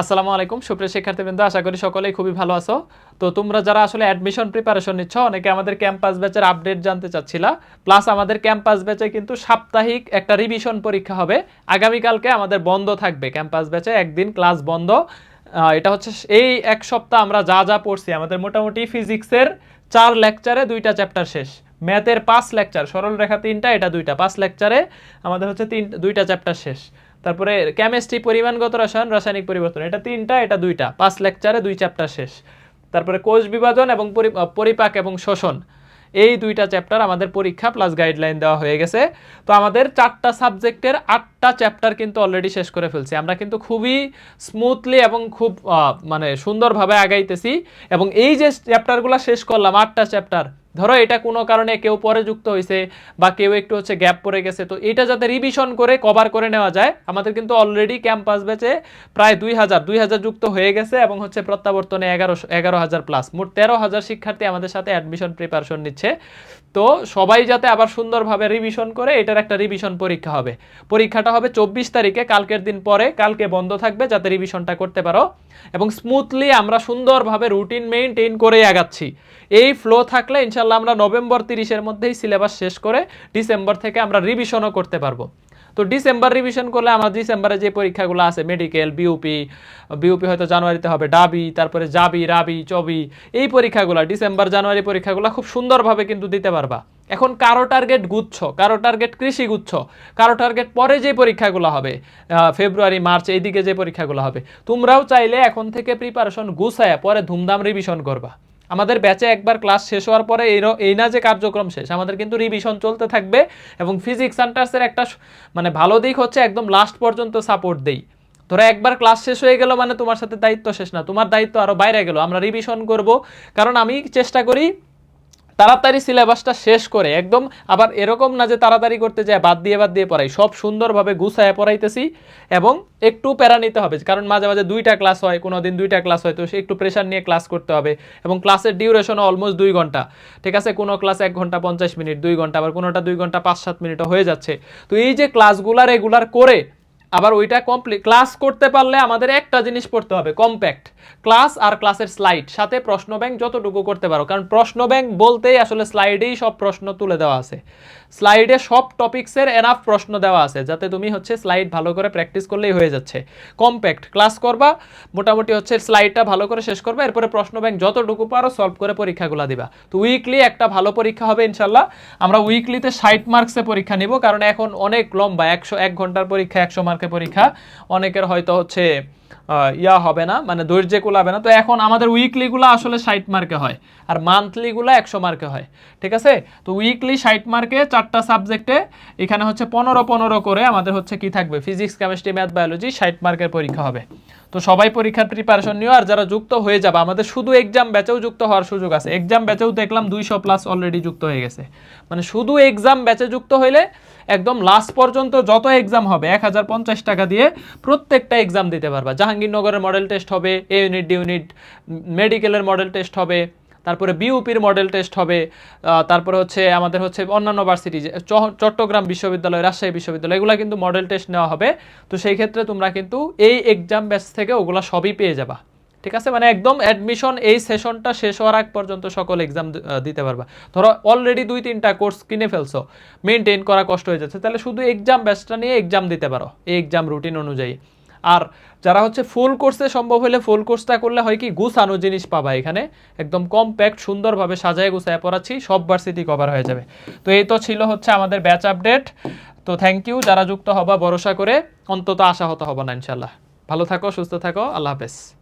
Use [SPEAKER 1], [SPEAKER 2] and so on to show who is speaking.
[SPEAKER 1] আসসালামু আলাইকুম, সুপ্রিয় শিক্ষার্থীবৃন্দ, আশা করি সকলেই খুবই ভালো আছো। তো তোমরা যারা আসলে অ্যাডমিশন প্রিপারেশন নিচ্ছ, অনেকে আমাদের ক্যাম্পাস ব্যাচের আপডেট জানতে চাচ্ছিলা। প্লাস আমাদের ক্যাম্পাস ব্যাচে কিন্তু সাপ্তাহিক একটা রিভিশন পরীক্ষা হবে। আগামীকালকে আমাদের বন্ধ থাকবে ক্যাম্পাস ব্যাচে একদিন ক্লাস বন্ধ। এটা হচ্ছে এই এক সপ্তাহ আমরা যা যা পড়ছি, আমাদের মোটামুটি ফিজিক্সের চার লেকচারে দুইটা চ্যাপ্টার শেষ। ম্যাথের পাঁচ লেকচার সরল রেখা তিনটা, এটা দুইটা। পাঁচ লেকচারে আমাদের হচ্ছে তিন দুইটা চ্যাপ্টার শেষ। তারপরে কেমিস্ট্রি পরিমাণগত রসায়ন, রাসায়নিক পরিবর্তন। এটা তিনটা, এটা দুইটা। পাঁচ লেকচারে দুই চ্যাপ্টার শেষ। তারপরে কোষ বিভাজন এবং পরি- পরিপাক এবং শোষণ। এই দুইটা চ্যাপ্টার আমাদের পরীক্ষা প্লাস গাইডলাইন দেওয়া হয়ে গেছে। তো আমাদের চারটা সাবজেক্টের আটটা চ্যাপ্টার কিন্তু অলরেডি শেষ করে ফেলছি। আমরা কিন্তু খুবই স্মুথলি এবং খুব মানে সুন্দরভাবে আগাইতেছি। এবং এই যে চ্যাপ্টারগুলো শেষ করলাম, আটটা চ্যাপ্টার ধরো এটা কোনো কারণে কেউ পরে যুক্ত হয়েছে বা কেউ একটু হচ্ছে গ্যাপ পড়ে গেছে, তো এটা যাতে রিভিশন করে কভার করে নেওয়া যায়। আমাদের কিন্তু অলরেডি ক্যাম্পাস ব্যাচে প্রায় দুই হাজার দুই হাজার যুক্ত হয়ে গেছে এবং হচ্ছে প্রত্যাবর্তনে এগারো এগারো হাজার প্লাস মোট তেরো হাজার শিক্ষার্থী আমাদের সাথে অ্যাডমিশন প্রিপারেশন নিচ্ছে। তো সবাই যাতে আবার সুন্দরভাবে রিভিশন করে, এটার একটা রিভিশন পরীক্ষা হবে। পরীক্ষাটা হবে চব্বিশ তারিখে, কালকের দিন পরে, কালকে বন্ধ থাকবে যাতে রিভিশনটা করতে পারো। এবং স্মুথলি আমরা সুন্দরভাবে রুটিন মেইনটেইন করে আগাচ্ছি। এই ফ্লো থাকলে ইনশাল্লাহ আমরা নভেম্বর তিরিশের মধ্যেই সিলেবাস শেষ করে ডিসেম্বর থেকে আমরা রিভিশনও করতে পারব। তো ডিসেম্বর রিভিশন করলে আমার ডিসেম্বরে যে পরীক্ষাগুলো আছে মেডিকেল বিউপি বিউপি হয়তো জানুয়ারিতে হবে, ডাবি, তারপরে জাবি, রাবি, চবি, এই পরীক্ষাগুলো, ডিসেম্বর, জানুয়ারি পরীক্ষাগুলো খুব সুন্দরভাবে কিন্তু দিতে পারবা। এখন কারও টার্গেট গুচ্ছ, কারও টার্গেট কৃষি গুচ্ছ, কারও টার্গেট পরে যে পরীক্ষাগুলো হবে ফেব্রুয়ারি, মার্চ, এইদিকে যে পরীক্ষাগুলো হবে, তোমরাও চাইলে এখন থেকে প্রিপারেশন গুছায় পরে ধুমধাম রিভিশন করবা। আমাদের ব্যাচে একবার ক্লাস শেষ হওয়ার পরে এই এই না যে কার্যক্রম শেষ, আমাদের কিন্তু রিভিশন চলতে থাকবে এবং ফিজিক্স সেন্টার্সের একটা মানে ভালো দিক হচ্ছে একদম লাস্ট পর্যন্ত সাপোর্ট দেই। ধরো একবার ক্লাস শেষ হয়ে গেল মানে তোমার সাথে দায়িত্ব শেষ না, তোমার দায়িত্ব আরও বাইরে গেল, আমরা রিভিশন করব। কারণ আমি চেষ্টা করি তাড়াতাড়ি সিলেবাসটা শেষ করে একদম, আবার এরকম না যে তাড়াতাড়ি করতে যায়, বাদ দিয়ে বাদ দিয়ে পড়াই। সব সুন্দরভাবে গুছায় পড়াইতেছি এবং একটু প্যারা নিতে হবে, কারণ মাঝে মাঝে দুইটা ক্লাস হয় কোনো দিন দুইটা ক্লাস হয়, তো সে একটু প্রেশার নিয়ে ক্লাস করতে হবে এবং ক্লাসের ডিউরেশনও অলমোস্ট দুই ঘণ্টা। ঠিক আছে? কোনো ক্লাস এক ঘণ্টা পঞ্চাশ মিনিট, দুই ঘণ্টা, আবার কোনোটা দুই ঘণ্টা পাঁচ সাত মিনিটও হয়ে যাচ্ছে। তো এই যে ক্লাসগুলা রেগুলার করে আবার ওইটা কমপ্লিট ক্লাস করতে পারলে আমাদের একটা জিনিস পড়তে হবে কম্প্যাক্ট ক্লাস আর ক্লাসের স্লাইড সাথে প্রশ্ন ব্যাংক যতটুকু করতে পারো, কারণ প্রশ্ন ব্যাংক বলতেই আসলে স্লাইডেই সব প্রশ্ন তুলে দেওয়া আছে। স্লাইডে সব টপিক্সের এনাফ প্রশ্ন দেওয়া আছে, যাতে তুমি হচ্ছে স্লাইড ভালো করে প্র্যাকটিস করলেই হয়ে যাচ্ছে। কম্প্যাক্ট ক্লাস করবা, মোটামুটি হচ্ছে স্লাইডটা ভালো করে শেষ করবা, এরপরে প্রশ্ন ব্যাংক যতটুকু পারো সলভ করে পরীক্ষাগুলো দিবা। তো উইকলি একটা ভালো পরীক্ষা হবে ইনশাল্লাহ আমরা উইকলিতে ষাট মার্কসে পরীক্ষা নিব, কারণ এখন অনেক লম্বা, একশো, এক ঘণ্টার পরীক্ষা একশো মার্কের পরীক্ষা। অনেকের হয়তো হচ্ছে ইয়া হবে না মানে ধৈর্যে কুলাবে না। তো এখন আমাদের উইকলিগুলো আসলে ষাট মার্কে হয়, আর মান্থলিগুলো একশো মার্কে হয়, ঠিক আছে? তো উইকলি ষাট মার্কে চারটা সাবজেক্টে এখানে হচ্ছে পনেরো পনেরো করে আমাদের হচ্ছে কি থাকবে? ফিজিক্স কেমিস্ট্রি ম্যাথ বায়োলজি ষাট মার্কের পরীক্ষা হবে। তো সবাই পরীক্ষার প্রিপারেশন নিও, আর যারা যুক্ত হয়ে যাবে, আমাদের শুধু এক্সাম ব্যাচেও যুক্ত হওয়ার সুযোগ আছে। এক্সাম ব্যাচেও দেখলাম দুইশো প্লাস অলরেডি যুক্ত হয়ে গেছে। মানে শুধু এক্সাম ব্যাচে যুক্ত হইলে একদম লাস্ট পর্যন্ত যত এক্সাম হবে, এক হাজার পঞ্চাশ টাকা দিয়ে প্রত্যেকটা এক্সাম দিতে পারবা। জাহাঙ্গীরনগরের মডেল টেস্ট হবে এ ইউনিট ডি ইউনিট মেডিকেলের মডেল টেস্ট হবে তারপরে বিউপির মডেল টেস্ট হবে তারপরে হচ্ছে আমাদের হচ্ছে অন্যান্য ভার্সিটি চট্টগ্রাম বিশ্ববিদ্যালয়, রাজশাহী বিশ্ববিদ্যালয়, এগুলো কিন্তু মডেল টেস্ট নেওয়া হবে। তো সেই ক্ষেত্রে তোমরা কিন্তু এই এক্সাম ব্যাচ থেকে ওগুলো সবই পেয়ে যাবা। ঠিক আছে? মানে একদম অ্যাডমিশন এই সেশনটা শেষ হওয়ার আগ পর্যন্ত সকল এক্সাম দিতে পারবা। ধরো অলরেডি দুই তিনটা কোর্স কিনে ফেলছো মেনটেন করা কষ্ট হয়ে যাচ্ছে, তাহলে শুধু এক্সাম ব্যাচটা নিয়ে এক্সাম দিতে পারো, এই এক্সাম রুটিন অনুযায়ী। আর যারা হচ্ছে ফুল কোর্সে সম্ভব হলে ফুল কোর্সটা করলে হয় কি, গুছানো জিনিস পাবা এখানে। একদম কম্প্যাক্ট সুন্দরভাবে সাজায় গুছায় পড়াচ্ছি, সব ভার্সিটি কভার হয়ে যাবে। তো এই তো ছিল হচ্ছে আমাদের ব্যাচ আপডেট তো থ্যাংক ইউ যারা যুক্ত হবা, ভরসা করে, অন্তত আশাহত হবা না ইনশাল্লাহ ভালো থাকো, সুস্থ থাকো, আল্লাহ হাফেজ।